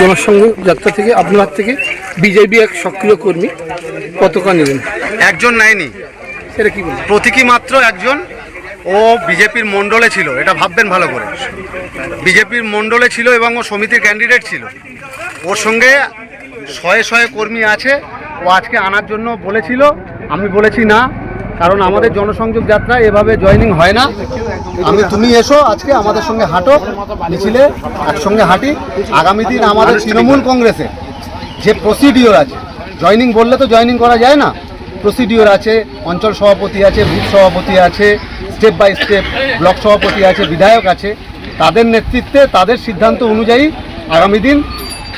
জনসংঘ যাত্রা থেকে আপনার থেকে বিজেপি এক সক্রিয় কর্মী পতাকা নেবেন? একজন নেয়নি। সেটা কি বলবেন? প্রতীকী মাত্র একজন। ও বিজেপির মণ্ডলে ছিল এটা ভাববেন ভালো করে। বিজেপির মণ্ডলে ছিল এবং ও সমিতির ক্যান্ডিডেট ছিল। ওর সঙ্গে শয়ে শয়ে কর্মী আছে। ও আজকে আনার জন্য বলেছিল আমি বলেছি না কারণ আমাদের জনসংযোগ যাত্রা এভাবে জয়েনিং হয় না। আমি তুমি এসো আজকে আমাদের সঙ্গে হাঁটো মিছিলে একসঙ্গে হাঁটি। আগামী দিন আমাদের তৃণমূল কংগ্রেসে। যে প্রসিডিওর আছে জয়েনিং বললে তো জয়েনিং করা যায় না। প্রসিডিওর আছে অঞ্চল সভাপতি আছে বুথ সভাপতি আছে স্টেপ বাই স্টেপ ব্লক সভাপতি আছে বিধায়ক আছে তাদের নেতৃত্বে তাদের সিদ্ধান্ত অনুযায়ী আগামী দিন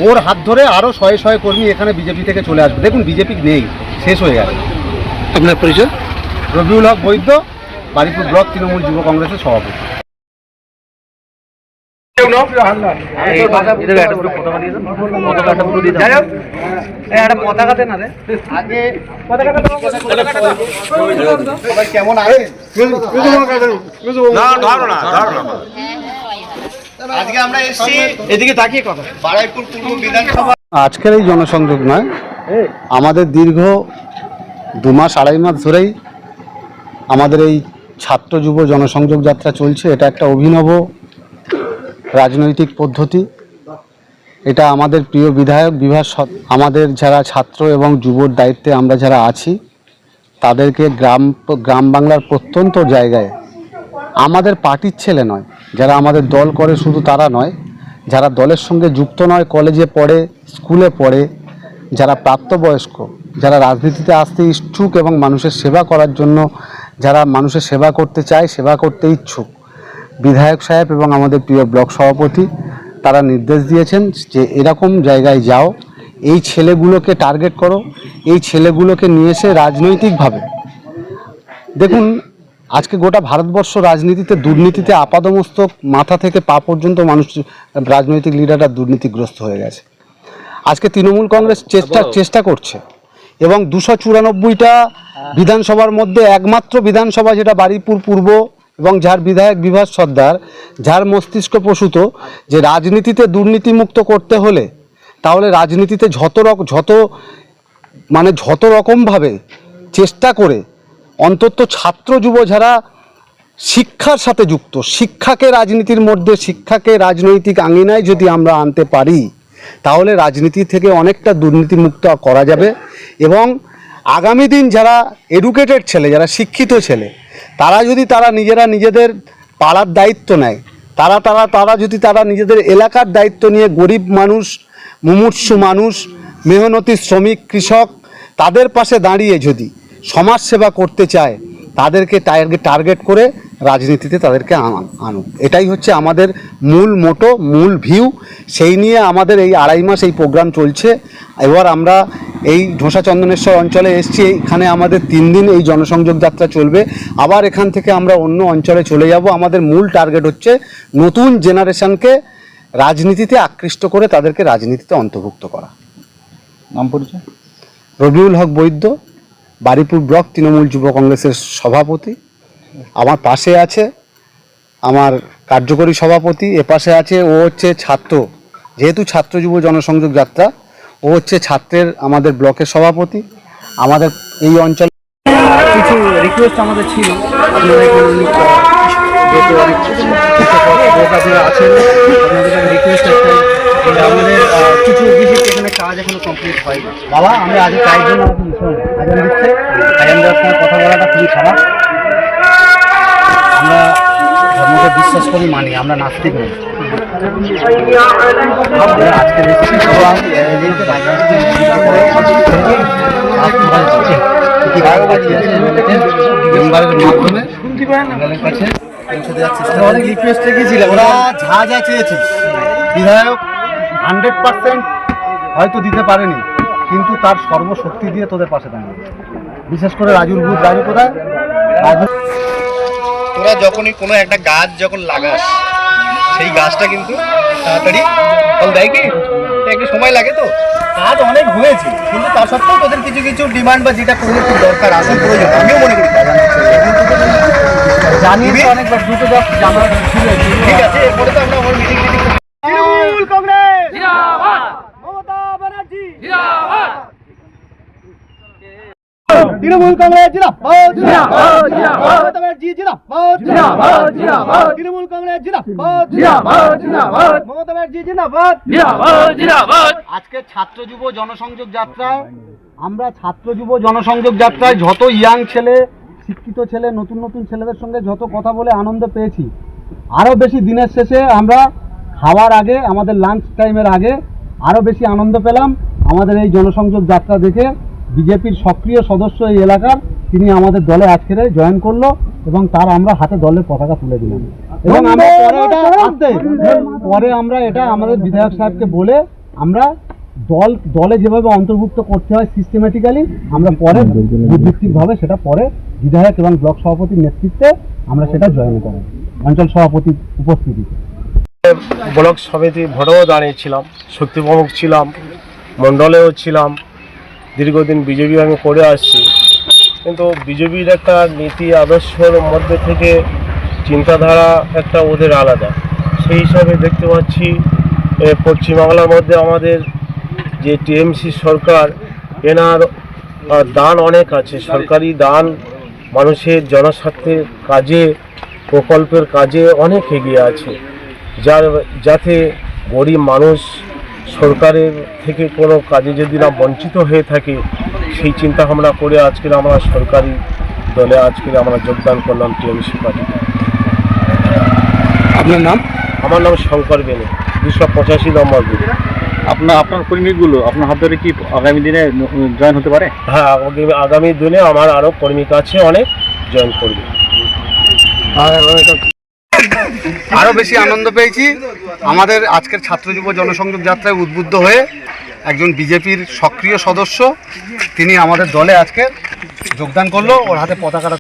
ওর হাত ধরে আরও শয়ে শয়ে কর্মী এখানে বিজেপি থেকে চলে আসবে। দেখুন বিজেপি নেই শেষ হয়ে গেছে। আপনার পরিচয়? রবিউল হক বৈদ্য বারিপুর ব্লক তৃণমূল যুব কংগ্রেসের সভাপতি। কেমন আছে আজকে আমরা এসেছি এদিকে তাকিয়ে কথা। বারাইপুর পূর্ব বিধানসভা। আজকের এই জনসংযোগ নয় আমাদের দীর্ঘ দু মাস আড়াই মাস ধরেই আমাদের এই ছাত্র যুব জনসংযোগ যাত্রা চলছে। এটা একটা অভিনব রাজনৈতিক পদ্ধতি। এটা আমাদের প্রিয় বিধায়ক বিভাগ আমাদের যারা ছাত্র এবং যুবর দায়িত্বে আমরা যারা আছি, তাদেরকে গ্রাম গ্রাম বাংলার প্রত্যন্ত জায়গায় আমাদের পার্টির ছেলে নয়, যারা আমাদের দল করে শুধু তারা নয়, যারা দলের সঙ্গে যুক্ত নয়, কলেজে পড়ে, স্কুলে পড়ে, যারা প্রাপ্তবয়স্ক, যারা রাজনীতিতে আসতে ইচ্ছুক এবং মানুষের সেবা করার জন্য, যারা মানুষের সেবা করতে চায়, সেবা করতে ইচ্ছুক বিধায়ক সাহেব এবং আমাদের প্রিয় ব্লক সভাপতি তারা নির্দেশ দিয়েছেন যে এরকম জায়গায় যাও এই ছেলেগুলোকে টার্গেট করো এই ছেলেগুলোকে নিয়ে এসে রাজনৈতিকভাবে। দেখুন আজকে গোটা ভারতবর্ষ রাজনীতিতে দুর্নীতিতে আপাদমস্তক মাথা থেকে পা পর্যন্ত মানুষ রাজনৈতিক লিডাররা দুর্নীতিগ্রস্ত হয়ে গেছে। আজকে তৃণমূল কংগ্রেস চেষ্টা চেষ্টা করছে এবং দুশো চুরানব্বইটা বিধানসভার মধ্যে একমাত্র বিধানসভা যেটা বারুইপুর পূর্ব এবং যার বিধায়ক বিভাস সর্দার, যার মস্তিষ্ক প্রসূত, যে রাজনীতিতে দুর্নীতিমুক্ত করতে হলে, তাহলে রাজনীতিতে যত রক, যত মানে যত রকমভাবে চেষ্টা করে, অন্তত ছাত্র যুব যারা শিক্ষার সাথে যুক্ত, শিক্ষাকে রাজনীতির মধ্যে, শিক্ষাকে রাজনৈতিক আঙিনায় যদি আমরা আনতে পারি, তাহলে রাজনীতি থেকে অনেকটা দুর্নীতিমুক্ত করা যাবে এবং আগামী দিন যারা এডুকেটেড ছেলে, যারা শিক্ষিত ছেলে তারা যদি তারা নিজেরা নিজেদের পাড়ার দায়িত্ব নেয়, তারা তারা তারা যদি তারা নিজেদের এলাকার দায়িত্ব নিয়ে গরিব মানুষ, মুমূর্ষু মানুষ, মেহনতি শ্রমিক, কৃষক তাদের পাশে দাঁড়িয়ে যদি সমাজ সেবা করতে চায়, তাদেরকে টার্গেট টার্গেট করে রাজনীতিতে তাদেরকে আনা- আনুক। এটাই হচ্ছে আমাদের মূল মোটো মূল ভিউ। সেই নিয়ে আমাদের এই আড়াই মাস এই প্রোগ্রাম চলছে। এবার আমরা এই ঢোসা চন্দনেশ্বর অঞ্চলে এসছি। এখানে আমাদের তিন দিন এই জনসংযোগ যাত্রা চলবে। আবার এখান থেকে আমরা অন্য অঞ্চলে চলে যাব। আমাদের মূল টার্গেট হচ্ছে নতুন জেনারেশনকে রাজনীতিতে আকৃষ্ট করে তাদেরকে রাজনীতিতে অন্তর্ভুক্ত করা। নাম পরিচয়? রবিউল হক বৈদ্য বারিপুর ব্লক তৃণমূল যুব কংগ্রেসের সভাপতি। আমার পাশে আছে আমার কার্যকরী সভাপতি, এ পাশে আছে, ও হচ্ছে ছাত্র। যেহেতু ছাত্র যুব জনসংযোগ যাত্রা, ও হচ্ছে ছাত্রের আমাদের ব্লকের সভাপতি। আমাদের এই অঞ্চল কিছু রিকোয়েস্ট আমাদের ছিল। কাজ এখনও কমপ্লিট বাবা, আমি আজ কাজের জন্য আমাকে আজান দেওয়ার সময় কথা বলাটা খুবই খারাপ। আমরা ধর্মকে বিশ্বাস করি, মানি, আমরা নাস্তিক নই। ওরা যা চেয়েছে। বিধায়ক হান্ড্রেড পার্সেন্ট হয়তো দিতে পারেনি, কিন্তু তার সর্বশক্তি দিয়ে তোদের পাশে দাঁড়িয়ে বিশেষ করে রাজুর বুথ রাজু কোথায়? রাজু তোরা যখনই কোনো একটা গাছ যখন লাগাস সেই গাছটা কিন্তু তাড়াতাড়ি ফল দেয় কি? একটু সময় লাগে তো? কাজ অনেক হয়েছে কিন্তু তা সত্ত্বেও তোদের কিছু কিছু ডিমান্ড বা যেটা তোদের খুব দরকার আসা প্রয়োজন আমিও মনে করি তাই। জানিয়েছি অনেকবার জানা ঠিক আছে এরপরে তো আমরা আমার meeting meeting Trinamool Congress Mamata Banerjee Trinamool Congress জিন্দাবাদ মমতা ব্যানার্জি জিন্দাবাদ তৃণমূল কংগ্রেস জিন্দাবাদ মমতা ব্যানার্জি জিন্দাবাদ। আজকে ছাত্র যুব জনসংযোগ যাত্রায় আমরা ছাত্র যুব জনসংযোগ যাত্রায় যত ইয়াং ছেলে শিক্ষিত ছেলে নতুন নতুন ছেলেদের সঙ্গে যত কথা বলে আনন্দ পেয়েছি। আরও বেশি দিনের শেষে আমরা খাওয়ার আগে আমাদের লাঞ্চ টাইমের আগে আরও বেশি আনন্দ পেলাম। আমাদের এই জনসংযোগ যাত্রা দেখে বিজেপির সক্রিয় সদস্য এই এলাকার তিনি আমাদের দলে আজকের জয়েন করল এবং তার আমরা হাতে দলের পতাকা তুলে দিলাম। এবং আমরা পরে এটা পরে আমরা এটা আমাদের বিধায়ক সাহেবকে বলে আমরা দল দলে যেভাবে অন্তর্ভুক্ত করতে হয় সিস্টেমেটিক্যালি আমরা পরে বুদ্ধিত্তিকভাবে সেটা পরে বিধায়ক এবং ব্লক সভাপতির নেতৃত্বে আমরা সেটা জয়েন করি অঞ্চল সভাপতির উপস্থিতিতে। ব্লক সমিতি ভোটেও দাঁড়িয়েছিলাম শক্তি প্রমুখ ছিলাম মণ্ডলেও ছিলাম দীর্ঘদিন বিজেপি আমি করে আসছি। কিন্তু বিজেপির একটা নীতি, আদর্শের মধ্যে থেকে চিন্তাধারা একটা ওদের আলাদা। সেই হিসাবে দেখতে পাচ্ছি পশ্চিমবাংলার মধ্যে আমাদের যে টিএমসি সরকার, এনার দান অনেক আছে। সরকারি দান মানুষের জনস্বার্থের কাজে, প্রকল্পের কাজে অনেক এগিয়ে আছে। যার, যাতে গরিব মানুষ সরকারের থেকে কোনো কাজে যদি না বঞ্চিত হয়ে থাকে সেই চিন্তা ভাবনা করে আজকের আমরা সরকারি দলে আজকে আমরা যোগদান করলাম টিএমসি পার্টিতে আপনার নাম? আমার নাম শঙ্কর বেনে দুশো পঁচাশি নম্বর আপনার আপনার কর্মীগুলো আপনার হাত ধরে কি আগামী দিনে জয়েন হতে পারে? হ্যাঁ আগামী আগামী দিনে আমার আরও কর্মী আছে অনেক জয়েন করবে। আরও বেশি আনন্দ পেয়েছি। আমাদের আজকের ছাত্র যুব জনসংযোগ যাত্রায় উদ্বুদ্ধ হয়ে একজন বিজেপির সক্রিয় সদস্য, তিনি আমাদের দলে আজকে যোগদান করল, ওর হাতে পতাকাটা